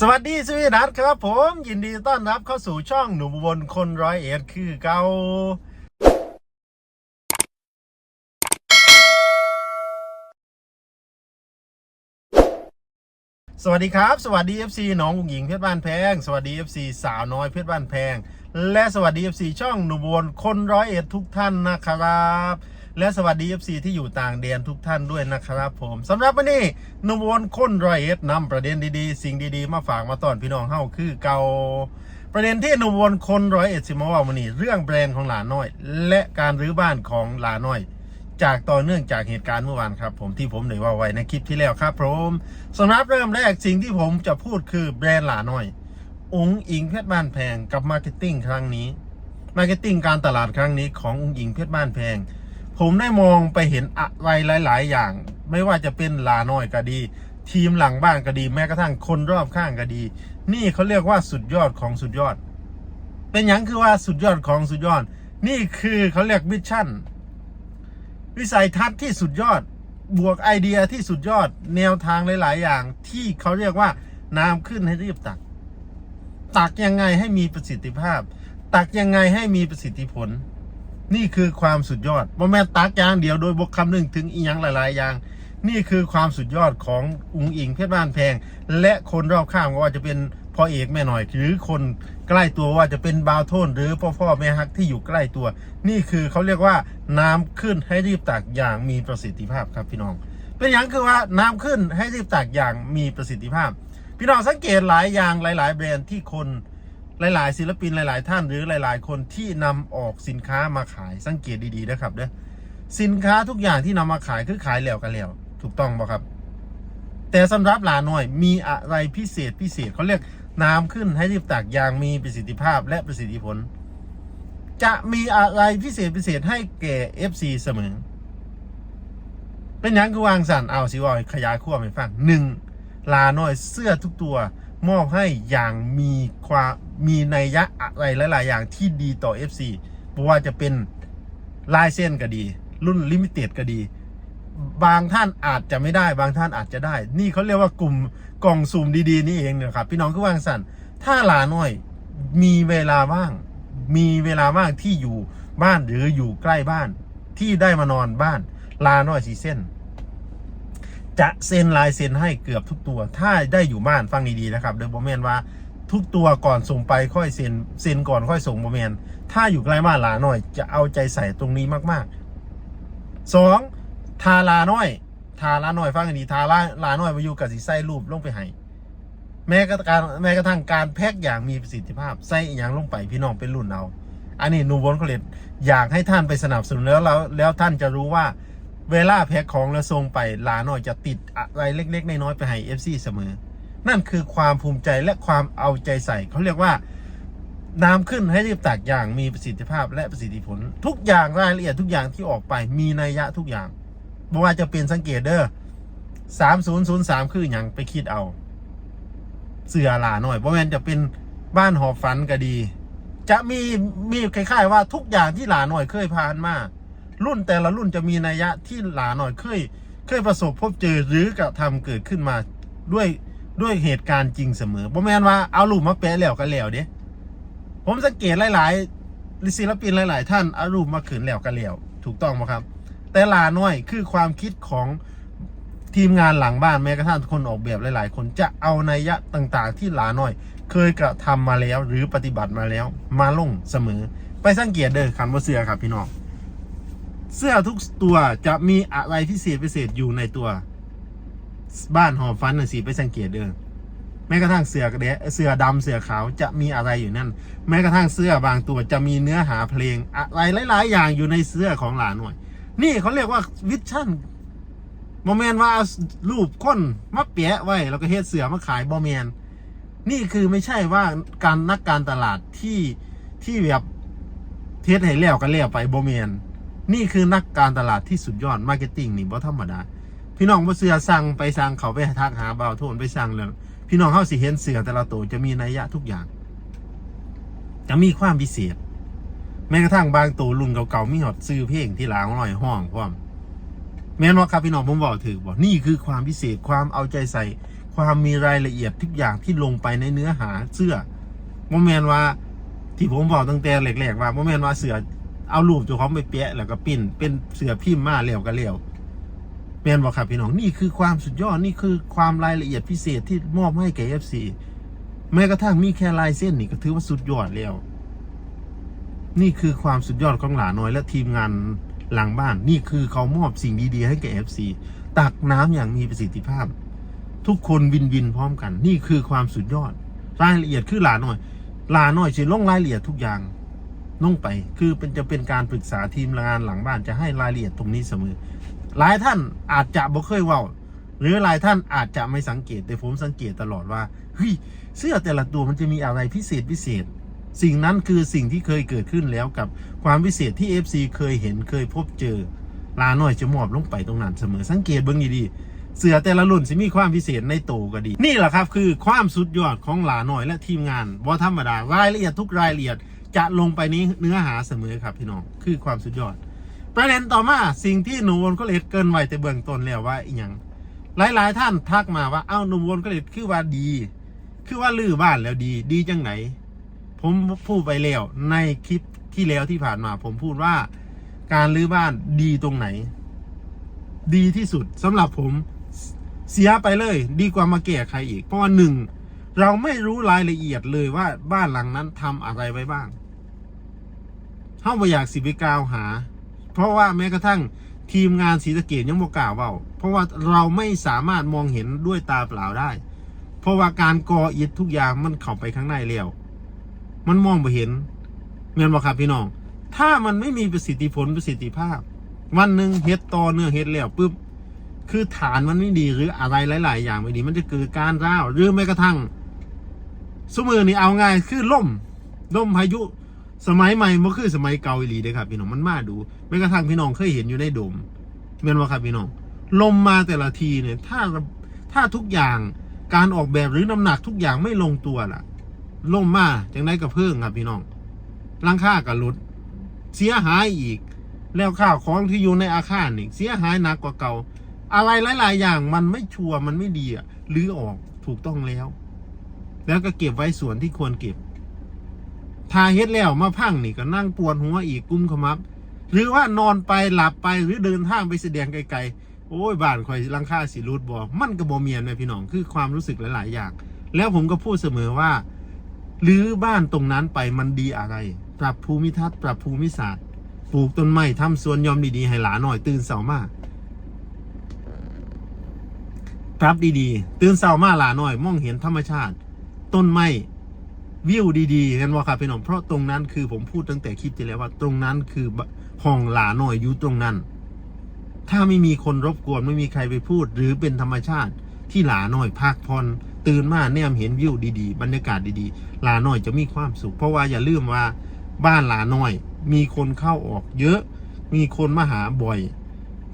สวัสดีสวีดัตครับผมยินดีต้อนรับเข้าสู่ช่องหนุ่มบนคนร้อยเอ็ดคือเกาสวัสดีครับ สวัสดี FC น้องอุ๋งหญิงเพชรบ้านแพง สวัสดี FC สาวน้อยเพชรบ้านแพง และสวัสดี FC ช่องหนุ่มบนคนร้อยเอ็ดทุกท่านนะครับ และสวัสดี FC ที่อยู่ต่างแดนทุกท่านด้วยนะครับผมสำหรับวันนี้นุ่มอุบลคนรอยเอ็ดนำประเด็นดีๆ สิ่งดีๆ มาฝากมาตอนพี่น้องเฮาคือเกาประเด็นที่นุ่มอุบลคนร้อยเอ็ดสิมาว่าวันนี้เรื่องแบรนด์ของหลาน้อย และการรื้อบ้านของหลาน้อย จากต่อเนื่องจากเหตุการณ์เมื่อวานครับ ผมที่ผมได้ว่าไว้ในคลิปที่แล้วครับผมสำหรับเริ่มแรกสิ่งที่ผมจะพูดคือแบรนด์หลาน้อยองค์อิงเพชรบ้านแพงกับมาร์เก็ตติ้งครั้งนี้มาร์เก็ตติ้งการตลาดครั้งนี้ขององค์อิงเพชรบ้านแพง ผมได้มองไปเห็นอะไรหลาย ๆ อย่าง ไม่ว่าจะเป็นลาน้อยก็ดี ทีมหลังบ้านก็ดี แม้กระทั่งคนรอบข้างก็ดี นี่เขาเรียกว่าสุดยอดของสุดยอด เป็นอย่างคือว่าสุดยอดของสุดยอด นี่คือเขาเรียกมิชั่น วิสัยทัศน์ที่สุดยอด บวกไอเดียที่สุดยอด แนวทางหลาย ๆ อย่าง ที่เขาเรียกว่าน้ำขึ้นให้รีบตัก ตักยังไงให้มีประสิทธิภาพ ตักยังไงให้มีประสิทธิผล นี่คือความสุดยอดบ่แม่นตักอย่างเดียวโดยบกคำนึงถึงอีหยังหลาย ๆ อย่าง นี่คือความสุดยอดของอุงอิงเพชรบ้านแพง และคนรอบข้างว่าจะเป็นพ่อเอกแม่หน่อย หรือคนใกล้ตัวว่าจะเป็นบาวโทน หรือพ่อพ่อแม่ฮักที่อยู่ใกล้ตัว นี่คือเขาเรียกว่าน้ำขึ้นให้รีบตักอย่างมีประสิทธิภาพครับพี่น้อง เป็นอย่างคือว่าน้ำขึ้นให้รีบตักอย่างมีประสิทธิภาพ พี่น้องสังเกตหลายอย่างหลาย ๆ แบรนด์ที่คน หลาย ๆ ศิลปินหลาย ๆ ท่านหรือหลาย ๆ คนที่นำออกสินค้ามาขายสังเกตดีๆนะครับเด้อสินค้าทุกอย่างที่นำมาขายคือขายแล้วกันแล้วถูกต้องป่ะครับ แต่สำหรับหลาหน่อยมีอะไรพิเศษพิเศษเขาเรียกน้ำขึ้นให้รีบตักอย่างมีประสิทธิภาพและประสิทธิผล จะมีอะไรพิเศษพิเศษให้แก่ FC เสมอ เป็นอย่างคือวางสันเอาสิว่าขยายขั้วไปฟังหนึ่งลาน้อยเสื้อทุกตัว มอบให้อย่างมีความมีนัยยะอะไรหลาย ๆ อย่างที่ดีต่อ FC เพราะว่าจะเป็นลายเส้นก็ดี รุ่นลิมิเต็ดก็ดี บางท่านอาจจะไม่ได้ บางท่านอาจจะได้ นี่เขาเรียกว่ากลุ่มกล่องซูมดีๆ นี่เองนะครับพี่น้องคือวางสันถ้าหลาน้อยมีเวลาว่าง มีเวลาว่างที่อยู่บ้านหรืออยู่ใกล้บ้านที่ได้มานอนบ้านลาน้อยสีเส้น จะเซ็นลายเซ็นให้เกือบทุกตัว ถ้าได้อยู่บ้านฟังดีๆนะครับเดอะโบแมนว่าทุกตัวก่อนส่งไปค่อยเซ็นเซ็นก่อนค่อยส่งโบแมนถ้าอยู่ใกล้บ้านลาหน่อย จะเอาใจใส่ตรงนี้มากๆสองทาลาน้อย ทาลาน้อยฟังดีทาลาลาน้อยมาอยู่กับสีไส้รูปลงไปให้แม้กระทั่งแม้กระทั่งการแพ็กอย่างมีประสิทธิภาพใส่อย่างลงไปพี่น้องเป็นรุ่นเอา อันนี้หนูบอนเขาเลยอยากให้ท่านไปสนับสนุนแล้วแล้วแล้วท่านจะรู้ว่า เวลาแพ็คของแล้วส่งไปหลาหน่อยจะติดอะไรเล็กๆน้อยๆไปให้ FC เสมอ นั่นคือความภูมิใจและความเอาใจใส่เขาเรียกว่าน้ำขึ้นให้รีบตักอย่างมีประสิทธิภาพและประสิทธิผล ทุกอย่างรายละเอียดทุกอย่างที่ออกไปมีนัยยะทุกอย่างไม่ว่าจะเป็นสังเกตเด้อสามศูนย์ศูนย์สามคืออย่างไปคิดเอา เสือหลาหน่อยเพราะแมนจะเป็นบ้านหอบฝันก็ดี จะมีมีคล้ายๆว่าทุกอย่างที่หลาหน่อยเคยผ่านมา รุ่นแต่ละรุ่นจะมีนัยยะที่หลาหน่อยเคยเคยประสบพบเจอหรือกระทำเกิดขึ้นมาด้วยด้วยเหตุการณ์จริงเสมอบ่แมนว่าเอารูปมาแปะแล้วกันแล้วเด้ผมสังเกตหลายๆศิลปินหลาย ๆ ท่านเอารูปมาขืนแล้วกันแล้วถูกต้องไหมครับ แต่ลาน้อยคือความคิดของทีมงานหลังบ้านแม้กระทั่งคนออกแบบหลาย ๆ คนจะเอานัยยะต่างๆ ที่หลาน้อย เคยกระทำมาแล้วหรือปฏิบัติมาแล้วมาลงเสมอ ไปสังเกตเด้อคันว่าเสือครับพี่น้อง เสื้อทุกตัวจะมีอะไรพิเศษพิเศษอยู่ในตัวบ้านหอฟันน่ะสิไปสังเกตเด้อแม้กระทั่งเสื้อกระเดะเสื้อดำเสื้อขาวจะมีอะไรอยู่นั่น แม้กระทั่งเสื้อบางตัวจะมีเนื้อหาเพลงอะไรหลาย ๆ อย่างอยู่ในเสื้อของหลานหน่วย นี่เขาเรียกว่าวิชั่นโมเมนว่าเอารูปคนมาเปะไว้แล้วก็เฮ็ดเสือมาขายบอมแมน นี่คือไม่ใช่ว่าการนักการตลาดที่ที่แบบเทสให้แล้วกันแล้วไปบอมแมน นี่คือนักการตลาดที่สุดยอดมาร์เก็ตติ้งนี่บ่ธรรมดา พี่น้องบ่เสือสั่งไปสั่งเขาไปทักหาเบาโทนไปสั่งเลยพี่น้องเฮาสิเห็นเสือแต่ละตัวจะมีนัยยะทุกอย่าง จะมีความพิเศษ แม้กระทั่งบางตัวรุ่นเก่าๆมีหอดซื้อเพลงที่หลางหน่อยห้องพร้อมแม้นว่าครับพี่น้องผมบอกถือบอกนี่คือความพิเศษความเอาใจใส่ ความมีรายละเอียดทุกอย่างที่ลงไปในเนื้อหาเสื้อโมเมนว่าที่ผมบอกตั้งแต่แรกๆว่าโมเมนว่าเสือ เอารูปตัวเขาไปเปะแล้วก็ปิ้นเป็นเสือพิมพ์มาเลี้ยวก็เลี้ยวแมนบอกครับพี่น้องนี่คือความสุดยอดนี่คือความรายละเอียดพิเศษที่มอบให้แก่ FC แม้กระทั่งมีแค่ลายเส้นนี่ก็ถือว่าสุดยอดแล้ว นี่คือความสุดยอดของหลาน้อยและทีมงานหลังบ้าน นี่คือเขามอบสิ่งดีๆให้แก่ FC ตักน้ำอย่างมีประสิทธิภาพ ทุกคนวินวินพร้อมกัน นี่คือความสุดยอด รายละเอียดคือหลาน้อยหลาน้อยจะลงรายละเอียดทุกอย่าง ลงไป คือเป็นจะเป็นการปรึกษาทีมงานหลังบ้านจะให้รายละเอียดตรงนี้เสมอ หลายท่านอาจจะบ่เคยว่าหรือหลายท่านอาจจะไม่สังเกตแต่ผมสังเกตตลอดว่าเฮ้ยเสื้อแต่ละตัวมันจะมีอะไรพิเศษพิเศษ สิ่งนั้นคือสิ่งที่เคยเกิดขึ้นแล้วกับความพิเศษที่ FC เคยเห็นเคยพบเจอลาหน่อยจะมอบลงไปตรงนั้นเสมอสังเกตเบื้งดีๆเสือแต่ละรุ่นสิมีความพิเศษในโตก็ดี นี่แหละครับคือความสุดยอดของหลาหน่อยและทีมงานว่าธรรมดารายละเอียดทุกรายละเอียด จะลงไปในเนื้อหาเสมอครับพี่น้องคือความสุดยอด ประเด็นต่อมาสิ่งที่หนูวนก็เลยเกินไว้แต่เบื้องต้นแล้วว่าอีหยังหลาย ๆ ท่านทักมาว่าเอ้าหนูวนก็เลยคือว่าดี คือว่าลื้อบ้านแล้วดี ดีจังไหน ผมพูดไปแล้วในคลิปที่แล้วที่ผ่านมา ผมพูดว่า การรื้อบ้านดีตรงไหน ดีที่สุดสำหรับผมเสียไปเลย ดีกว่ามาแก้ใครอีก เพราะว่าหนึ่งเราไม่รู้รายละเอียดเลยว่าบ้านหลังนั้นทำอะไรไว้บ้าง เฮาบ่อยากสิไปกล่าวหา เพราะว่าแม้กระทั่งทีมงานศรีสะเกดยังบ่กล่าวเว่าเพราะว่าเราไม่สามารถมองเห็นด้วยตาเปล่าได้ เพราะว่าการก่ออิฐทุกอย่างมันเข้าไปข้างในแล้วมันมองไปเห็นเงินบ่ครับพี่น้อง ถ้ามันไม่มีประสิทธิผลประสิทธิภาพ วันหนึ่งเฮ็ดต่อเนื่องเฮ็ดแล้วปุ๊บคือฐานมันไม่ดีหรืออะไรหลาย ๆ อย่างไม่ดี มันจะเกิดการร้าวหรือแม้กระทั่งสมือนี่เอาง่ายคือล่มล่มพายุ สมัยใหม่มันคือสมัยเก่าอีหลีเด้อครับพี่น้องมันมาดูแม้กระทั่งพี่น้องเคยเห็นอยู่ในโดมเม่นว่าครับพี่น้องลมมาแต่ละทีเนี่ยถ้าถ้าทุกอย่างการออกแบบหรือน้ำหนักทุกอย่างไม่ลงตัวล่ะลมมาจังไดก็เพิ่งครับพี่น้องร่างค่ากับรุดเสียหายอีก แล้วข้าวของที่อยู่ในอาคารนี่เสียหายหนักกว่าเก่า อะไรหลาย ๆ อย่างมันไม่ชัวร์มันไม่ดีอะหรือออกถูกต้องแล้ว แล้วก็เก็บไว้ส่วนที่ควรเก็บ ทาเฮ็ดแล้วมาพังนี่ก็นั่งปวดหัวอีกกุ้มขมับ หรือว่านอนไปหลับไปหรือเดินทางไปแสดงไกลๆ โอ้ยบ้านคอยลังค่าสิรูดบอกมันก็บ่เมียนนะพี่น้องคือความรู้สึกหลาย ๆ อย่าง แล้วผมก็พูดเสมอว่าหรือบ้านตรงนั้นไปมันดีอะไร ปรับภูมิทัศน์ปรับภูมิศาสตร์ ปลูกต้นไม้ทำสวนยอมดีๆ ให้หลาหน่อยตื่นเสาร์มาปรับดีๆ ตื่นเสาร์มาหลาหน่อย มองเห็นธรรมชาติ ต้นไม้ วิวดีๆกันว่าครับพี่น้องเพราะตรงนั้นคือผมพูดตั้งแต่คลิปที่แล้วว่า ตรงนั้นคือห้องหลาหน่อยอยู่ตรงนั้น ถ้าไม่มีคนรบกวนไม่มีใครไปพูด หรือเป็นธรรมชาติที่หลาหน่อยพักผ่อนตื่นมาแนมเห็นวิวดีๆ บรรยากาศดีๆ หลาหน่อยจะมีความสุข เพราะว่าอย่าลืมว่าบ้านหลาหน่อย มีคนเข้าออกเยอะ มีคนมาหาบ่อย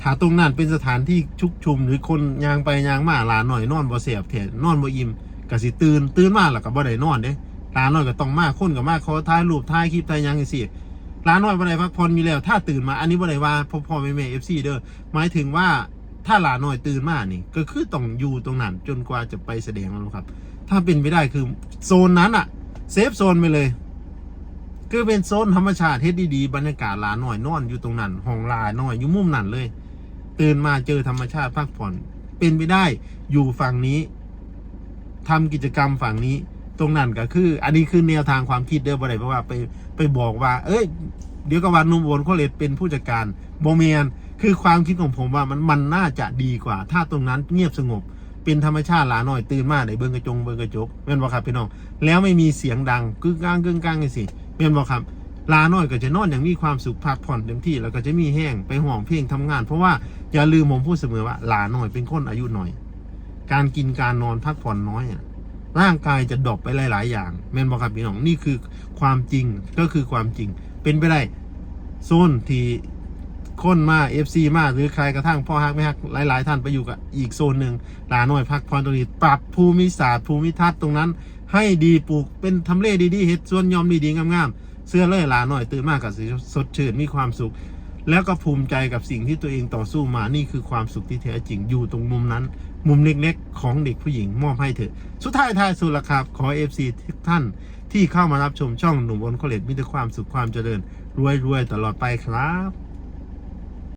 ถ้าตรงนั้นเป็นสถานที่ชุกชุม หรือคนยางไปยางมาหลาหน่อยนอนบ่เสียบแถนอนบ่อิ่มก็สิตื่นตื่นมาแล้วก็บ่ได้นอนเด้ หลาหน่อยก็ต้องมากคนก็มากเขอถ่ายรูปถ่ายคลิปถ่ายยังจังซี่หลาหน่อยบ่ได้พักผ่อนอยู่แล้ว ถ้าตื่นมาอันนี้บ่ได้ว่าพ่อพ่อแม่แม่ FC เด้อหมายถึงว่าถ้าหลาหน่อยตื่นมานี่ก็คือต้องอยู่ตรงนั้นจนกว่าจะไปแสดงแล้วครับ ถ้าเป็นไปได้คือโซนนั้นอะเซฟโซนไปเลยคือเป็นโซนธรรมชาติเฮ็ดดีๆบรรยากาศหลาหน่อยนอนอยู่ตรงนั้นห้องลาหน่อยอยู่มุมนั้นเลย ตื่นมาเจอธรรมชาติพักผ่อน เป็นไปได้อยู่ฝั่งนี้ทำกิจกรรมฝั่งนี้ ตรงนั้นก็คือ อันนี้คือแนวทางความคิดเด้อบ่ได้เพราะว่าไปไปบอกว่า เอ้ย เดี๋ยวก็วันนุ่มวนโคเลตเป็นผู้จัดการโบเมียนคือความคิดของผมว่ามันมันน่าจะดีกว่า ถ้าตรงนั้นเงียบสงบ เป็นธรรมชาติหลาหน่อยตื่นมาได้เบิ่งกระจงเบิ่งกระจกแม่นบ่ครับพี่น้องแล้วไม่มีเสียงดังกึ้งก้างกึ้งก้างจังซี่แม่นบ่ครับลาหน่อยก็จะนอนอย่างมีความสุขพักผ่อนเต็มที่แล้วก็จะมีแห้งไปห้องเพลงทำงาน เพราะว่าอย่าลืมผมพูดเสมอว่าหลาหน่อยเป็นคนอายุหน่อย การกินการนอนพักผ่อนน้อยอะ ร่างกายจะดรอปไปหลาย ๆ อย่างแม่นบ่ครับพี่น้องนี่คือความจริงก็คือความจริง เป็นไปได้โซนที่คนมา FC มาหรือใครกระทั่งพ่อฮักไม่ฮักหลาย ๆ ท่านไปอยู่กับอีกโซนหนึ่งลาหน่อยพักผ่อนตรงนี้ปรับภูมิศาสตร์ภูมิทัศน์ตรงนั้น ให้ดีปลูกเป็นทำเลดีๆเฮ็ดสวนยอมดี ๆ งาม ๆ เสื้อเลยลาหน่อยตื่นมากกับสดชื่นมีความสุข แล้วก็ภูมิใจกับสิ่งที่ตัวเองต่อสู้มานี่คือความสุขที่แท้จริงอยู่ตรงมุมนั้น มุมเล็กๆ ของเด็กผู้หญิงมอบให้เถอะ สุดท้ายท้ายสุดละครับ ขอ FC ทุกท่านที่เข้ามารับชมช่องหนุ่มบนคอเลตมีแต่ความสุขความเจริญ รวยๆ ตลอดไปครับ